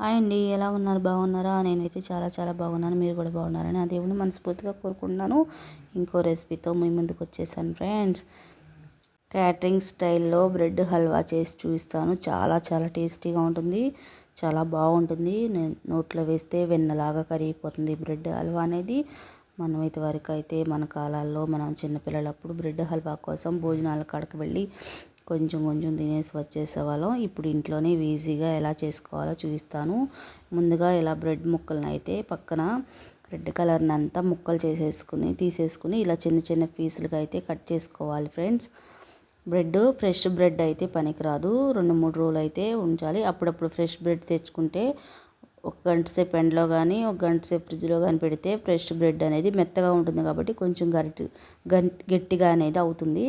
Hi అండి ఎలా ఉన్నారు? బాగున్నారా? నేనైతే చాలా చాలా బాగున్నాను. మీరు కూడా బాగున్నారని ఆ దేవుని మనస్ఫూర్తిగా కోరుకుంటున్నాను. ఇంకో రెసిపీతో మీ ముందుకు వచ్చేసాను ఫ్రెండ్స్. క్యాటరింగ్ స్టైల్లో బ్రెడ్ హల్వా చేసి చూపిస్తాను. చాలా చాలా టేస్టీగా ఉంటుంది. చాలా బాగుంటుంది. నేను నోట్లో వేస్తే వెన్నలాగా కరిగిపోతుంది బ్రెడ్ హల్వా అనేది. మనం వరకు అయితే మన కాలాల్లో మనం చిన్నపిల్లలప్పుడు బ్రెడ్ హల్వా కోసం భోజనాల కాడకు వెళ్ళి కొంచెం కొంచెం తినేసి వచ్చేసేవాళ్ళం ఇప్పుడు ఇంట్లోనే ఈజీగా ఎలా చేసుకోవాలో చూపిస్తాను. ముందుగా ఇలా బ్రెడ్ ముక్కలను అయితే పక్కన రెడ్ కలర్ని అంతా ముక్కలు చేసేసుకుని తీసేసుకుని ఇలా చిన్న చిన్న పీసులుగా అయితే కట్ చేసుకోవాలి ఫ్రెండ్స్. బ్రెడ్ ఫ్రెష్ బ్రెడ్ అయితే పనికిరాదు. రెండు మూడు రోజులు అయితే ఉంచాలి. అప్పుడప్పుడు ఫ్రెష్ బ్రెడ్ తెచ్చుకుంటే ఒక గంట సేపు ఎండలో కానీ ఒక గంట సేపు ఫ్రిడ్జ్లో కానీ పెడితే ఫ్రెష్ బ్రెడ్ అనేది మెత్తగా ఉంటుంది కాబట్టి కొంచెం గరిటి గట్టిగా అనేది అవుతుంది.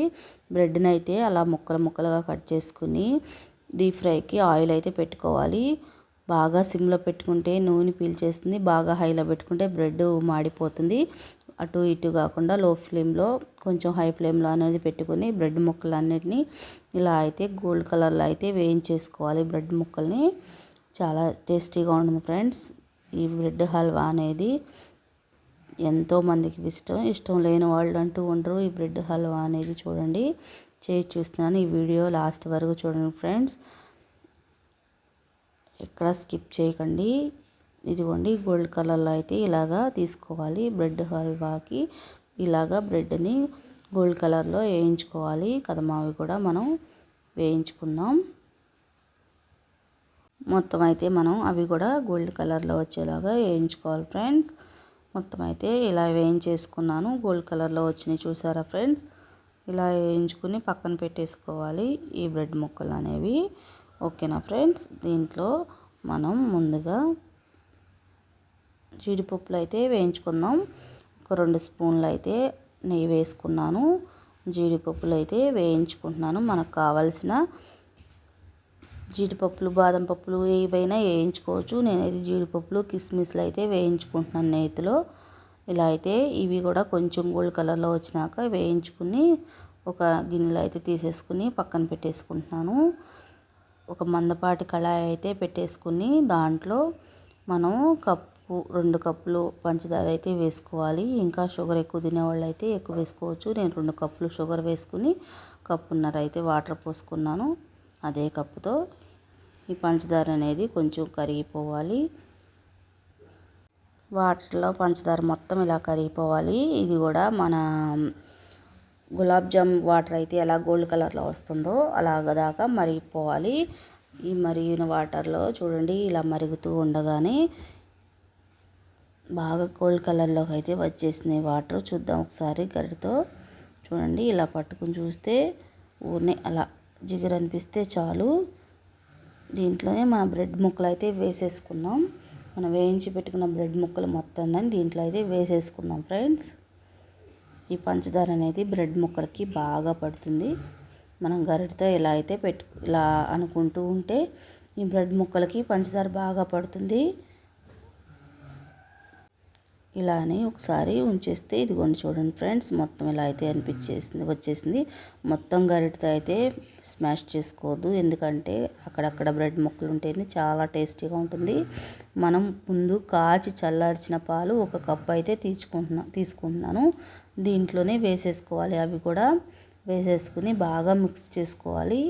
బ్రెడ్ని అయితే అలా ముక్కలు ముక్కలుగా కట్ చేసుకుని డీప్ ఫ్రైకి ఆయిల్ అయితే పెట్టుకోవాలి. బాగా సిమ్లో పెట్టుకుంటే నూనె పీల్చేస్తుంది బాగా హైలో పెట్టుకుంటే బ్రెడ్ మాడిపోతుంది. అటు ఇటు కాకుండా లో ఫ్లేమ్లో కొంచెం హై ఫ్లేమ్లో అనేది పెట్టుకుని బ్రెడ్ ముక్కలన్నిటిని ఇలా అయితే గోల్డ్ కలర్లో అయితే వేయించేసుకోవాలి బ్రెడ్ ముక్కల్ని. చాలా టేస్టీగా ఉంటుంది ఫ్రెండ్స్. ఈ బ్రెడ్ హల్వా అనేది ఎంతోమందికి ఇష్టం. ఇష్టం లేని వాళ్ళు అంటూ ఉండరు. ఈ బ్రెడ్ హల్వా అనేది చూడండి. చేసి చూస్తున్నాను. ఈ వీడియో లాస్ట్ వరకు చూడండి ఫ్రెండ్స్. ఎక్కడ స్కిప్ చేయకండి. ఇదిగోండి గోల్డ్ కలర్లో అయితే ఇలాగా తీసుకోవాలి. బ్రెడ్ హల్వాకి ఇలాగా బ్రెడ్ని గోల్డ్ కలర్లో వేయించుకోవాలి. కదమావి కూడా మనం వేయించుకుందాం. మొత్తం అయితే మనం అవి కూడా గోల్డ్ కలర్లో వచ్చేలాగా వేయించుకోవాలి ఫ్రెండ్స్. మొత్తం అయితే ఇలా వేయించేసుకున్నాను. గోల్డ్ కలర్లో వచ్చినాయి చూసారా ఫ్రెండ్స్? ఇలా వేయించుకుని పక్కన పెట్టేసుకోవాలి ఈ బ్రెడ్ ముక్కలు అనేవి. ఓకేనా ఫ్రెండ్స్? దీంట్లో మనం ముందుగా జీడిపప్పులు అయితే వేయించుకుందాం. ఒక రెండు స్పూన్లు అయితే నెయ్యి వేసుకున్నాను. జీడిపప్పులు అయితే వేయించుకుంటున్నాను. మనకు కావలసిన జీడిపప్పులు బాదం పప్పులు ఏవైనా వేయించుకోవచ్చు. నేనైతే జీడిపప్పులు కిస్మిస్లు అయితే వేయించుకుంటున్నాను నేతిలో. ఇలా అయితే ఇవి కూడా కొంచెం గోల్డ్ కలర్లో వచ్చినాక వేయించుకుని ఒక గిన్నెలో అయితే తీసేసుకుని పక్కన పెట్టేసుకుంటున్నాను. ఒక మందపాటి కళాయి అయితే పెట్టేసుకుని దాంట్లో మనం కప్పు రెండు కప్పులు పంచదార అయితే వేసుకోవాలి. ఇంకా షుగర్ ఎక్కువ తినేవాళ్ళు అయితే ఎక్కువ వేసుకోవచ్చు. నేను రెండు కప్పులు షుగర్ వేసుకుని కప్పున్నర అయితే వాటర్ పోసుకున్నాను. అదే కప్పుతో ఈ పంచదార అనేది కొంచెం కరిగిపోవాలి. వాటర్లో పంచదార మొత్తం ఇలా కరిగిపోవాలి. ఇది కూడా మన గులాబ్ జామ్ వాటర్ అయితే ఎలా గోల్డ్ కలర్లో వస్తుందో అలాగ దాకా మరిగిపోవాలి. ఈ మరిగిన వాటర్లో చూడండి ఇలా మరుగుతూ ఉండగానే బాగా గోల్డ్ కలర్లోకి అయితే వచ్చేసినాయి వాటర్. చూద్దాం ఒకసారి గరిటతో. చూడండి ఇలా పట్టుకుని చూస్తే ఊరినే అలా జిగురు అనిపిస్తే చాలు. దీంట్లోనే మన బ్రెడ్ ముక్కలు అయితే వేసేసుకుందాం. మనం వేయించి పెట్టుకున్న బ్రెడ్ ముక్కలు మొత్తం దీంట్లో అయితే వేసేసుకుందాం ఫ్రెండ్స్. ఈ పంచదార అనేది బ్రెడ్ ముక్కలకి బాగా పడుతుంది. మనం గరిటతో ఇలా అయితే పెట్టు ఇలా అనుకుంటూ ఉంటే ఈ బ్రెడ్ ముక్కలకి పంచదార బాగా పడుతుంది. ఇలానే ఒకసారి ఉంచేస్తే ఇదిగోండి చూడండి ఫ్రెండ్స్ మొత్తం ఇలా అయితే అనిపించేసింది వచ్చేసింది. మొత్తం గరిటతో అయితే స్మాష్ చేసుకోవద్దు ఎందుకంటే అక్కడక్కడ బ్రెడ్ ముక్కలు ఉంటేనే చాలా టేస్టీగా ఉంటుంది. మనం ముందు కాచి చల్లార్చిన పాలు ఒక కప్ అయితే తీసుకుంటున్నా తీసుకుంటున్నాను. దీంట్లోనే వేసేసుకోవాలి అవి కూడా వేసేసుకుని బాగా మిక్స్ చేసుకోవాలి.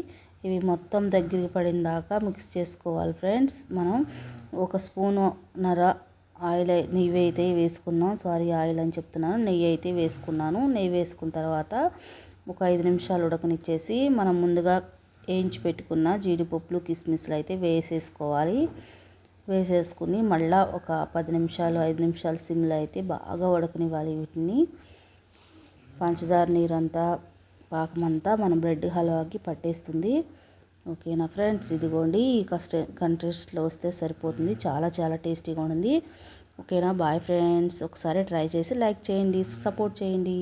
ఇవి మొత్తం దగ్గరికి పడిన దాకా మిక్స్ చేసుకోవాలి ఫ్రెండ్స్. మనం ఒక స్పూను నర ఆయిల్ నెయ్యి అయితే వేసుకున్నాం. సారీ ఆయిల్ అని చెప్తున్నాను. నెయ్యి అయితే వేసుకున్నాను. నెయ్యి వేసుకున్న తర్వాత ఒక ఐదు నిమిషాలు ఉడకనిచ్చేసి మనం ముందుగా వేయించి పెట్టుకున్న జీడిపప్పులు కిస్మిస్లు అయితే వేసేసుకోవాలి. వేసేసుకుని మళ్ళీ ఒక పది నిమిషాలు ఐదు నిమిషాలు సిమ్లో అయితే బాగా ఉడకనివ్వాలి వీటిని. పంచదార నీరంతా పాకమంతా మన బ్రెడ్ హల్వాకి పట్టేస్తుంది. ఓకేనా ఫ్రెండ్స్ ఇదిగోండి ఈ కస్ట కంట్రీస్లో వస్తే సరిపోతుంది. చాలా చాలా టేస్టీగా ఉంటుంది ఓకేనా? బాయ్ ఫ్రెండ్స్ ఒకసారి ట్రై చేసి లైక్ చేయండి సపోర్ట్ చేయండి.